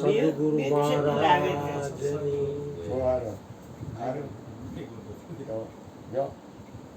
સદગુરુ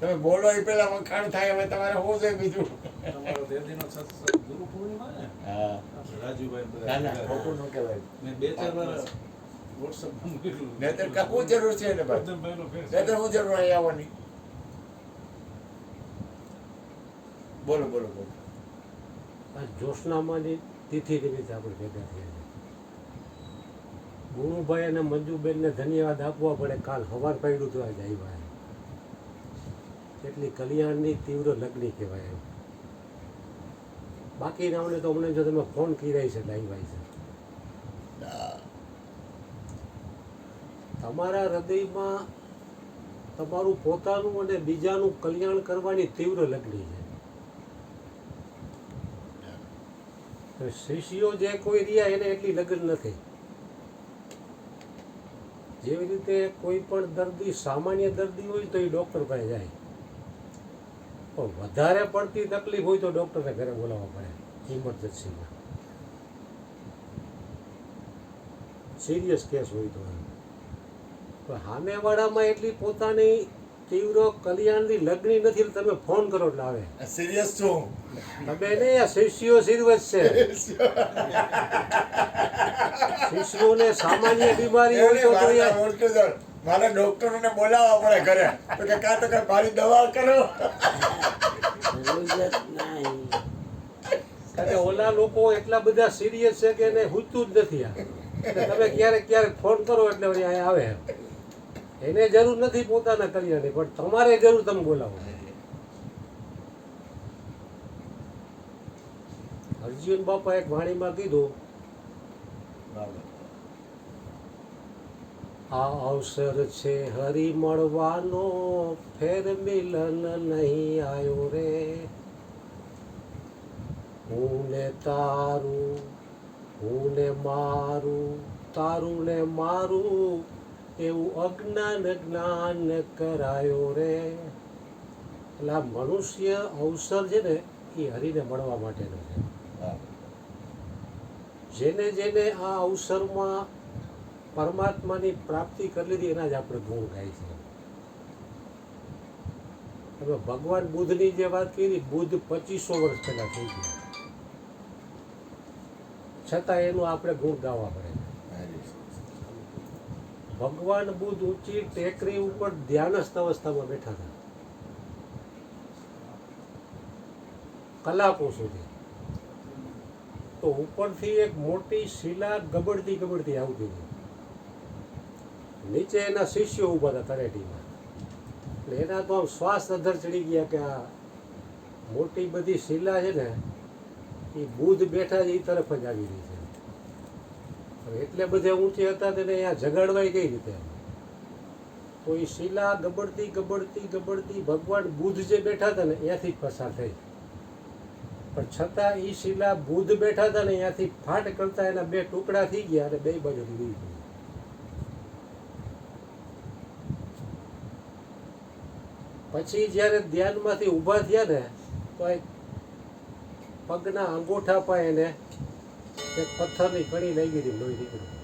તમે બોલો એ પેલા વખાણ થાય હવે તમારે શું છે બીજું? ને? હા. ના ના ન જરૂર છે એને ભાઈ? ફેસ જરૂર અહીં આવવાની? બોલો બોલો બોલો. આ જોશનામાની તિથિ નિમિત્તે આપણે ભેગા થયા છે ગુણુભાઈ અને મંજુબેનને ધન્યવાદ આપવા પડે. કાલ હવાર પડ્યું તો આજે આવ્યા. એટલી કલ્યાણની તીવ્ર લગ્ની કહેવાય એમ. બાકી રાવણે તો હમણાં જો તમે ફોન કર્યા છે આવ્યા છે. તમારા હૃદયમાં તમારું પોતાનું અને બીજાનું કલ્યાણ કરવાની તીવ્ર લગ્ની છે. શિષ્યો જે કોઈ રહ્યા, એને એટલી લગ્ન નથી. જેવી રીતે કોઈ પણ દર્દી, સામાન્ય દર્દી હોય તો એ ડૉક્ટર પાસે જાય પણ વધારે પડતી તકલીફ હોય તો ડૉક્ટરને ઘરે બોલાવવા પડે ઇમરજન્સીમાં સિરિયસ કેસ હોય તો. સામેવાળામાં એટલી પોતાની તીવ્ર કલ્યાણની લગ્ન નથી એટલે તમે ફોન કરો એટલે આવે. સિરિયસ છો? તમે ને આ શિષ્યો સિરવત છે. શિષ્યોને સામાન્ય બીમારી હોય તો મારે ડોક્ટરોને બોલાવવા પડે ઘરે. તો કે કાં તો કઈ મારી દવા કરો. કે ઓલા લોકો એટલા બધા સિરિયસ છે કે એને હુતું જ નથી આ. તમે ક્યારેક ક્યારેક ફોન કરો એટલે આવે. એને જરૂર નથી પોતાના કલ્યાણની, પણ તમારે જરૂર તમે બોલાવો. અર્જુન બાપા એક વાણીમાં કીધું, આ અવસર છે હરી મળવાનો, ફેર મિલન નહીં આવ્યો રે. હું ને તારું હું ને મારું તારું ને મારું એવું અજ્ઞાન જ્ઞાન કરાયો રે. એટલે આ મનુષ્ય અવસર છે ને, એ હરિને મળવા માટેનો છે. જેને જેને આ અવસરમાં પરમાત્માની પ્રાપ્તિ કરી લીધી, એના જ આપણે ગુણ ગાય છે. હવે ભગવાન બુદ્ધની જે વાત કરી બુદ્ધ પચીસો વર્ષ પહેલા થઈ ગયા. છતાં એનું આપણે ગુણ ગાવા પડે ભગવાન બુદ્ધ ઊંચી ટેકરી ઉપર ધ્યાનસ્થ અવસ્થામાં બેઠા હતા. કલાકો સુધી. તો ઉપરથી એક મોટી શિલા ગબડતી ગબડતી આવતી હતી. નીચે એના શિષ્યો ઊભા હતા તરેટીમાં એટલે એના તો આમ શ્વાસ અધર ચડી ગયા કે આ મોટી બધી શિલા છે ને, એ બુધ બેઠા જ એ તરફ જ આવી હવે એટલે બધે ઊંચી હતા તેને અહીંયા જગાડવાય કઈ રીતે? તો એ શિલા ગબડતી ગબડતી ગબડતી ભગવાન બુધ જે બેઠા હતા ને ત્યાંથી જ પસાર થઈ. પણ છતાં એ શિલા બુધ બેઠા હતા ને ત્યાંથી ફાટ કરતા એના બે ટુકડા થઈ ગયા અને બે બાજુ લીધી પછી જ્યારે ધ્યાનમાંથી ઊભા થયા ને તો પગના અંગૂઠા પણ એને એક પથ્થરની કણી લઈ હતી લોહી નીકળ્યું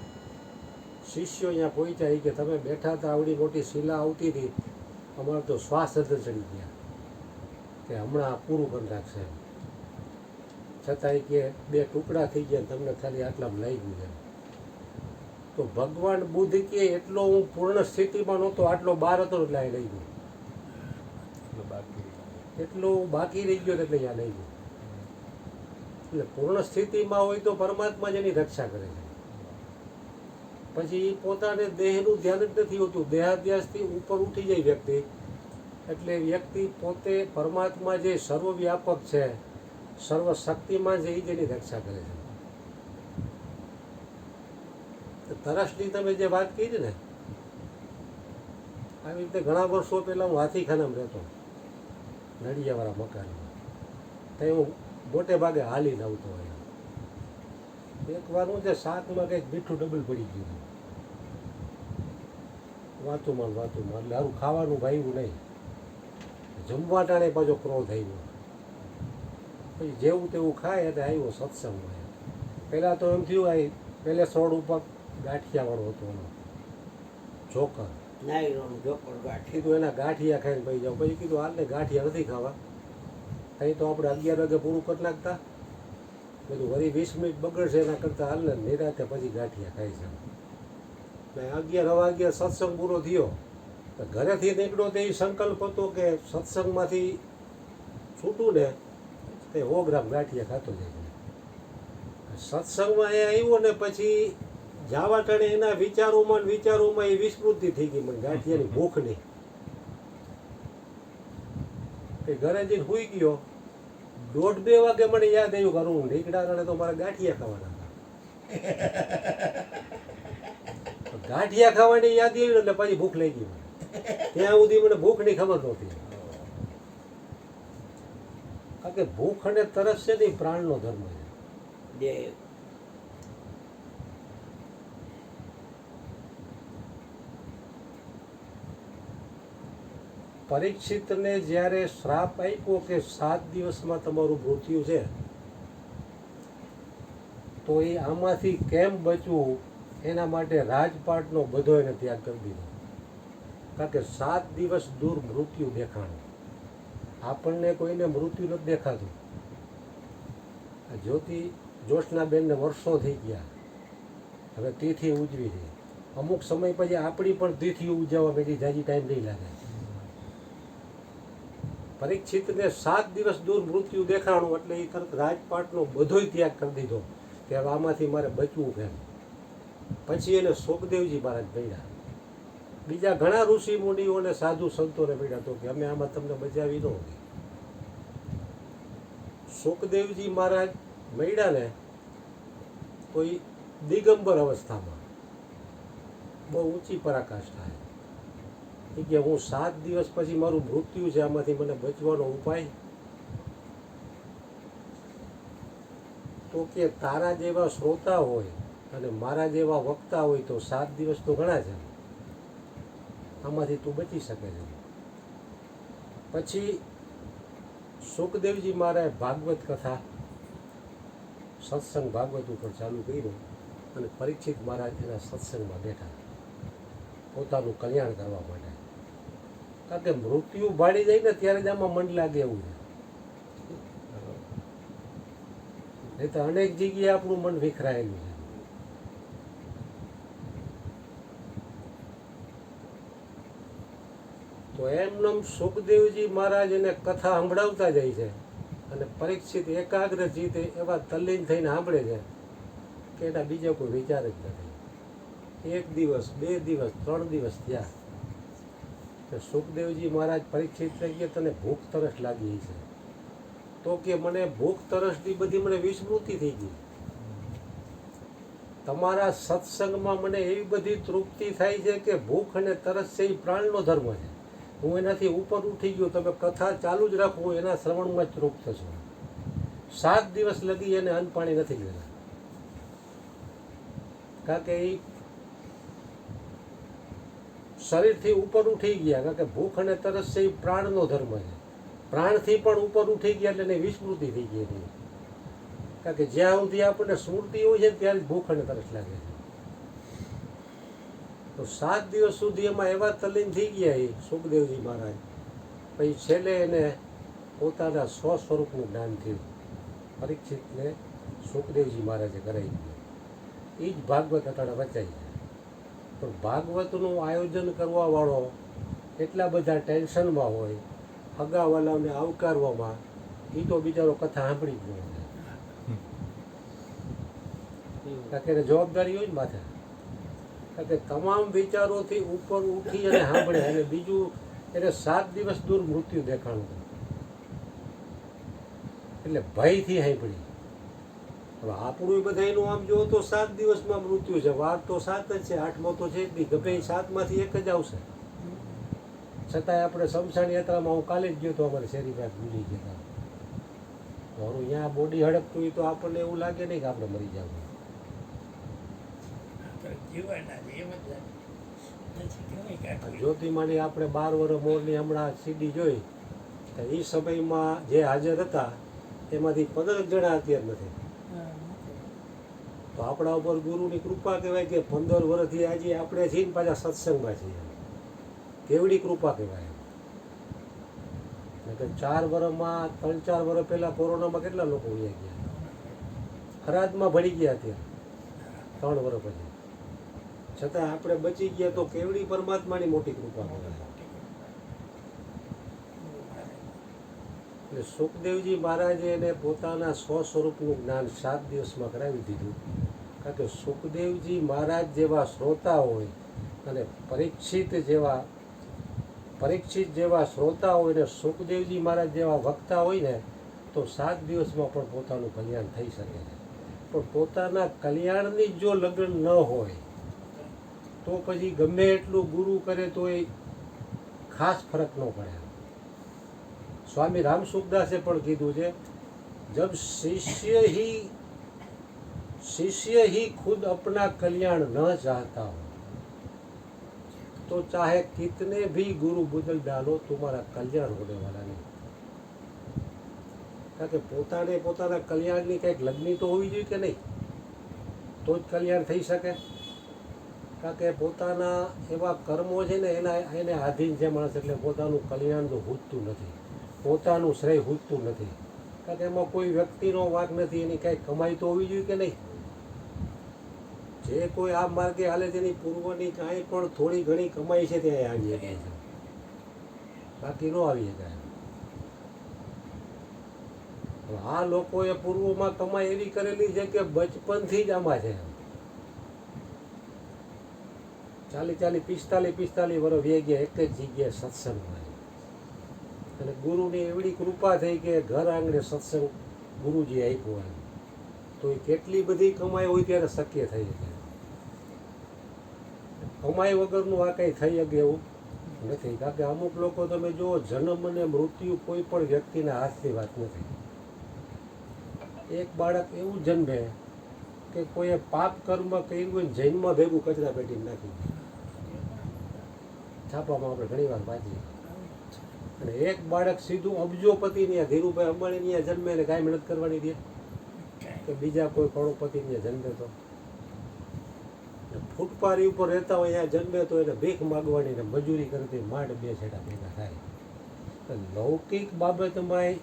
શિષ્યો અહીંયા પહોંચ્યા એ કે તમે બેઠા હતા આવડી મોટી શિલા આવતી હતી અમારે તો શ્વાસ અંદર ચડી ગયા. કે હમણાં પૂરું કરી નાખશે. છતાંય કે બે ટુકડા થઈ ગયા તમને ખાલી આટલામાં લઈ ગયું તો ભગવાન બુદ્ધ કે એટલો હું પૂર્ણ સ્થિતિમાં નહોતો આટલો બાર હતો એટલે આ લઈ ગયો. એટલો બાકી રહી ગયો. એટલે અહીંયા લઈ ગયો. એટલે પૂર્ણ સ્થિતિમાં હોય તો પરમાત્મા જ એની રક્ષા કરે છે. પછી એ પોતાને દેહનું ધ્યાન જ નથી હોતું. દેહાધ્યાસથી ઉપર ઉઠી જાય વ્યક્તિ. એટલે વ્યક્તિ પોતે પરમાત્મા જે સર્વવ્યાપક છે, સર્વશક્તિમાં જ રક્ષા કરે છે. તરસની તમે જે વાત કરી ને, આવી રીતે ઘણા વર્ષો પહેલાં હું હાથીખાનામાં રહેતો. નડિયાવાળા મકાનમાં. ત્યાં હું મોટે ભાગે હાલીને આવતો હોય એકવાર હું છે શાકમાં કંઈક મીઠું ડબલ પડી ગયું વાતુમાં વાતું માન એટલે સારું ખાવાનું ભાવ્યું નહીં. જમવા ટાણે પાછો ક્રોધ આવ્યો. પછી જેવું તેવું ખાય એટલે આવ્યો સત્સંગમાં પહેલાં તો એમ થયું આ પહેલે સોળ ઉપર ગાંઠિયાવાળો હતો એનો. જોકર. નાયલોન જોકર ગાંઠ કીધું એના ગાંઠિયા ખાઈને ભાઈ જાઓ. પછી કીધું હાલને ગાંઠિયા નથી ખાવા. અહીં તો આપણે અગિયાર વાગે પૂરું કરી નાખતા. બધું વળી વીસ મિનિટ બગડશે એના કરતાં હાલને નિરાતે પછી ગાંઠિયા ખાઈ છે. ને અગિયાર હવા અગિયાર સત્સંગ પૂરો થયો. તો ઘરેથી નીકળ્યો તો એ સંકલ્પ હતો કે સત્સંગમાંથી છૂટું ને તે સો ગ્રામ ગાંઠિયા ખાતો જાય. સત્સંગમાં એ આવ્યો ને પછી જાવા ટાણે એના વિચારોમાં વિચારોમાં એ વિસ્મૃતિ થઈ ગઈ. મને ગાંઠિયાની ભૂખ નહીં. એ ઘરે જઈને સુઈ ગયો, દોઢ બે વાગે મને યાદ આવ્યું કે હું નીકળ્યા તો મારે ગાંઠિયા ખાવાના ગાંઠિયા ખાવાની યાદ આવી એટલે પછી ભૂખ લઈ ગઈ ત્યાં સુધી મને ભૂખની ખબર નહોતી. કારણ કે ભૂખ અને તરસ છે ને પ્રાણનો ધર્મ છે. પરીક્ષિતને જ્યારે શ્રાપ આપ્યો કે સાત દિવસમાં તમારું મૃત્યુ છે, તો એ આમાંથી કેમ બચવું? એના માટે રાજપાટનો બધો એને ત્યાગ કરી દીધો. કારણ કે સાત દિવસ દૂર મૃત્યુ દેખાણું. આપણને કોઈને મૃત્યુ નથી દેખાતું. જ્યોતિ જોશનાબેનને વર્ષો થઈ ગયા. હવે તિથિ ઉજવી છે. અમુક સમય પછી આપણી પણ તિથિ ઉજવવા બેઠી જાજી ટાઈમ નહીં લાગે. પરીક્ષિતને સાત દિવસ દૂર મૃત્યુ દેખાણું એટલે એ તરત રાજપાટનો બધોય ત્યાગ કરી દીધો. કે હવે આમાંથી મારે બચવું કેમ? પછી એને સુખદેવજી મહારાજ મળ્યા. બીજા ઘણા ઋષિ મુનિઓને સાધુ સંતોને મળ્યા તો કે અમે આમાં તમને બચાવી ન હોતી સુખદેવજી મહારાજ મળ્યા ને કોઈ દિગંબર અવસ્થામાં બહુ ઊંચી પરાકાષ્ઠા કે હું સાત દિવસ પછી મારું મૃત્યુ છે, આમાંથી મને બચવાનો ઉપાય. તો કે તારા જેવા શ્રોતા હોય અને મારા જેવા વક્તા હોય તો સાત દિવસ તો ઘણા છે. આમાંથી તું બચી શકે છે. પછી સુખદેવજી મહારાજ ભાગવત કથા, સત્સંગ ભાગવત ઉપર ચાલુ કર્યું અને પરીક્ષિત મહારાજ એના સત્સંગમાં બેઠા. પોતાનું કલ્યાણ કરવા માટે. કારણ કે મૃત્યુ ભાડી જાય ને ત્યારે જ આમાં મન લાગે એવું છે. નહીં તો અનેક જગ્યાએ આપણું મન વિખરાયેલું છે. તો એમનેમ સુખદેવજી મહારાજ એને કથા સંભળાવતા જાય છે અને પરીક્ષિત એકાગ્ર જીતે એવા તલ્લીન થઈને સાંભળે છે કે એના બીજો કોઈ વિચાર જ નથી. એક દિવસ, બે દિવસ, ત્રણ દિવસ થયા. તો સુખદેવજી મહારાજ પરીક્ષિત થઈ ગયા તને ભૂખ તરસ લાગી છે તો કે મને ભૂખ તરસની બધી મને વિસ્મૃતિ થઈ ગઈ. તમારા સત્સંગમાં મને એવી બધી તૃપ્તિ થાય છે કે ભૂખ અને તરસ છે એ પ્રાણનો ધર્મ છે. હું એનાથી ઉપર ઉઠી ગયો તમે કથા ચાલુ જ રાખો એના શ્રવણમાં જ તૃપ્ત છું. સાત દિવસ લગી એને અન્ન પાણી નથી લેતા કારણ કે એ શરીરથી ઉપર ઉઠી ગયા, કારણ કે ભૂખ અને તરસ છે એ પ્રાણનો ધર્મ છે. પ્રાણથી પણ ઉપર ઉઠી ગયા એટલે એને વિસ્મૃતિ થઈ ગઈ હતી કારણ કે જ્યાં સુધી આપણને સ્મૃતિ હોય છે ત્યારે ભૂખ અને તરસ લાગે છે. તો સાત દિવસ સુધી એમાં એવા તલીન થઈ ગયા એ સુખદેવજી મહારાજ. પછી છેલ્લે એને પોતાના સ્વ સ્વરૂપનું જ્ઞાન થયું. પરીક્ષિતને સુખદેવજી મહારાજે કરાવી એ જ ભાગવત અટાણે વચાઈ પણ ભાગવતનું આયોજન કરવાવાળો એટલા બધા ટેન્શનમાં હોય અગાવાલાને આવકારવામાં એ તો બિચારો કથા સાંભળી જ ન કારણ કે જવાબદારી હોય ને માથે. કે તમામ વિચારોથી ઉપર ઉઠી અને સાંભળે અને બીજું એને સાત દિવસ દૂર મૃત્યુ દેખાણું એટલે ભયથી સાંભળી હવે આપણું બધાનું આમ જો તો સાત દિવસમાં મૃત્યુ છે. વાર તો સાત જ છે આઠમો તો છે જ નહીં. ગમે સાતમાંથી એક જ આવશે. છતાંય આપણે શમશાન યાત્રામાં હું કાલે જ ગયો તો અમારે શેરી પાસે ભૂલી ગયા મારું અહીંયા બોડી હડપતું હોય તો આપણને એવું લાગે નહીં કે આપણે મરી જવું. જ્યોતિમાની આપણે બાર વર્ષ મોરની હમણાં સીડી જોઈ. તો એ સમયમાં જે હાજર હતા એમાંથી પંદર જણા અત્યારે નથી. તો આપણા ઉપર ગુરુની કૃપા કહેવાય કે પંદર વર્ષથી આજે આપણે છીએ ને પાછા સત્સંગમાં છીએ. કેવડી કૃપા કહેવાય કે ચાર વર્ષમાં ત્રણ ચાર વર્ષ પહેલાં કોરોનામાં કેટલા લોકો ઉડ્યા ગયા? ખરાદમાં ભળી ગયા ત્યાં ત્રણ વર્ષ પછી. છતાં આપણે બચી ગયા તો કેવડી પરમાત્માની મોટી કૃપા કહેવાય. એટલે સુખદેવજી મહારાજે એને પોતાના સ્વ સ્વરૂપનું જ્ઞાન સાત દિવસમાં કરાવી દીધું. કારણ કે સુખદેવજી મહારાજ જેવા શ્રોતા હોય અને પરીક્ષિત જેવા પરીક્ષિત જેવા શ્રોતા હોય ને સુખદેવજી મહારાજ જેવા વક્તા હોય ને, તો સાત દિવસમાં પણ પોતાનું કલ્યાણ થઈ શકે છે. પણ પોતાના કલ્યાણની જો લગ્ન ન હોય, તો પછી ગમે એટલું ગુરુ કરે તો એ ખાસ ફરક ન પડે. સ્વામી રામ સુખદાસે પણ કીધું છે જબ शिष्य ही शिष्य ही खुद अपना कल्याण न चाहता हो तो चाहे कितने भी गुरु बदल डालो तुम्हारा कल्याण होने वाला नहीं કારણ કે પોતાને પોતાના કલ્યાણની કંઈક લગ્ની તો હોવી જોઈએ કે નહીં તો જ કલ્યાણ થઈ શકે કારણ કે પોતાના એવા કર્મો છે ને એના એને આધીન છે માણસ એટલે પોતાનું કલ્યાણ તો હૂજતું નથી પોતાનું શ્રેય હૂજતું નથી. કારણ કે એમાં કોઈ વ્યક્તિનો વાંક નથી, એની કાંઈ કમાઈ તો હોવી જોઈએ કે નહીં? જે કોઈ આ માર્ગે હાલે એની પૂર્વની કાંઈ પણ થોડી ઘણી કમાઈ છે, ત્યાં આવી શકે છે. બાકી ન આવી શકાય. આ લોકોએ પૂર્વમાં કમાઈ એવી કરેલી છે કે બચપનથી જ આમાં છે. ચાલી ચાલી પિસ્તાલીસ પિસ્તાલીસ વર્ષ વે એક જ જગ્યાએ સત્સંગમાં અને ગુરુની એવડી કૃપા થઈ કે ઘર આંગણે સત્સંગ ગુરુજી આપ્યો એમ. તો એ કેટલી બધી કમાઈ હોય ત્યારે શક્ય થઈ શકે કમાઈ વગરનું આ કંઈ થઈ શકે એવું નથી. કારણ કે અમુક લોકો તમે જુઓ, જન્મ અને મૃત્યુ કોઈ પણ વ્યક્તિના હાથની વાત નથી. એક બાળક એવું જન્મે કે કોઈએ પાપ કર્મ કર્યું હોય જૈનમાં ભેગું કચરા પેટી નાખી છાપામાં આપણે ઘણી વાર વાંચીએ. અને એક બાળક સીધું અબજોપતિ ત્યાં ધીરુભાઈ અંબાણી ત્યાં જન્મે એને કાંઈ મહેનત કરવાની દે કે બીજા કોઈ કરોડપતિ ત્યાં જન્મે તો. ફૂટપારી ઉપર રહેતા હોય ત્યાં જન્મે તો એને ભીખ માગવાની ને મજૂરી કરતી માંડ બે છેડા ભેગા થાય. લૌકિક બાબતમાં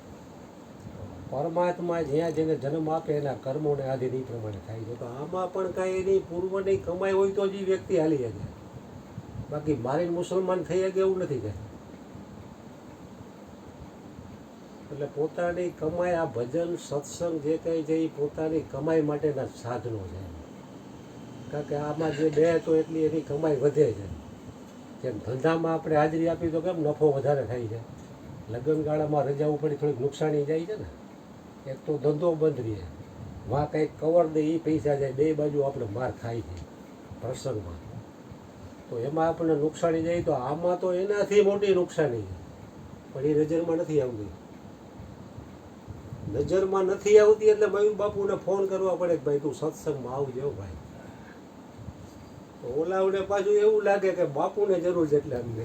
પરમાત્મા જ્યાં જેને જન્મ આપે એના કર્મોને આધીન એ પ્રમાણે થાય છે. તો આમાં પણ કાંઈ એની પૂર્વની કમાઈ હોય તો જ એ વ્યક્તિ હાલી શકે બાકી મારી મુસલમાન થઈ શકે એવું નથી કે એટલે પોતાની કમાઈ, આ ભજન, સત્સંગ જે કંઈ છે એ પોતાની કમાઈ માટેના સાધનો છે કારણ કે આમાં જે બે તો એટલી એની કમાઈ વધે છે. જેમ ધંધામાં આપણે હાજરી આપી તો કેમ નફો વધારે થાય છે? લગ્નગાળામાં રજા ઉપરથી થોડીક નુકસાની જાય છે ને. એક તો ધંધો બંધ રહે. વાં કંઈક કવર દે એ પૈસા જાય, બે બાજુ આપણે માર ખાય છે પ્રસંગમાં. તો એમાં આપણને નુકસાની જાય તો આમાં તો એનાથી મોટી નુકસાની છે. પણ એ રજનમાં નથી આવતી. નજરમાં નથી આવતી એટલે મયુર બાપુને ફોન કરવા પડે કે ભાઈ તું સત્સંગમાં આવજો ભાઈ. તો ઓલાવને પાછું એવું લાગે કે બાપુને જરૂર છે એટલે અમને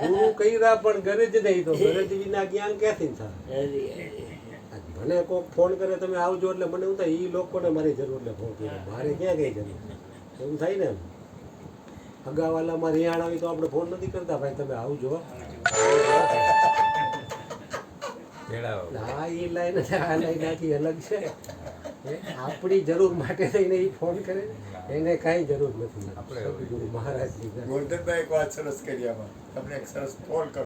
ગુરુ કર્યા પણ ઘરે જ નહીં તો ઘરે જ વિના જ્ઞાન ક્યાંથી થાય? મને કોક ફોન કરે તમે આવજો એટલે મને એવું થાય એ લોકોને મારી જરૂર એટલે ફોન કર્યો મારે ક્યાં કઈ જરૂર? એવું થાય ને અગાવાલામાં રિયાણ આવી તો આપણે ફોન નથી કરતા. ભાઈ તમે આવજો. આ એ લાઈન આ લાઈન આથી અલગ છે. આપણી જરૂર માટે થઈને એ ફોન કરે એને કાંઈ જરૂર નથી. આપણે સદગુરુ મહારાજની ગોરધનભાઈ એક વાત સરસ કરી આમાં. તમને એક સરસ ફોન કરો.